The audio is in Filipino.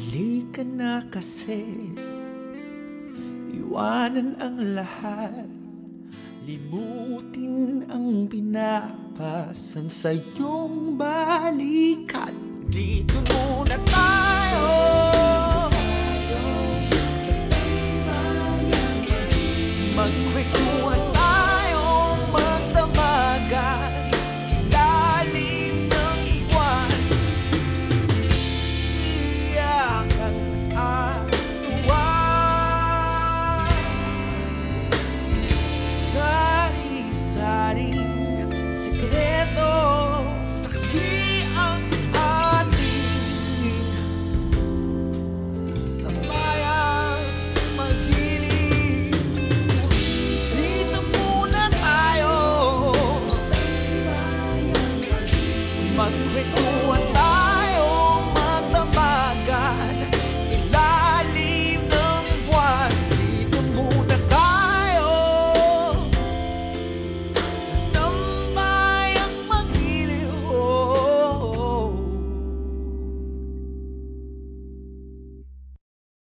Halika na kasi. Iwanan ang lahat. Limutin ang pinapasan sa iyong balikat. Dito muna tayo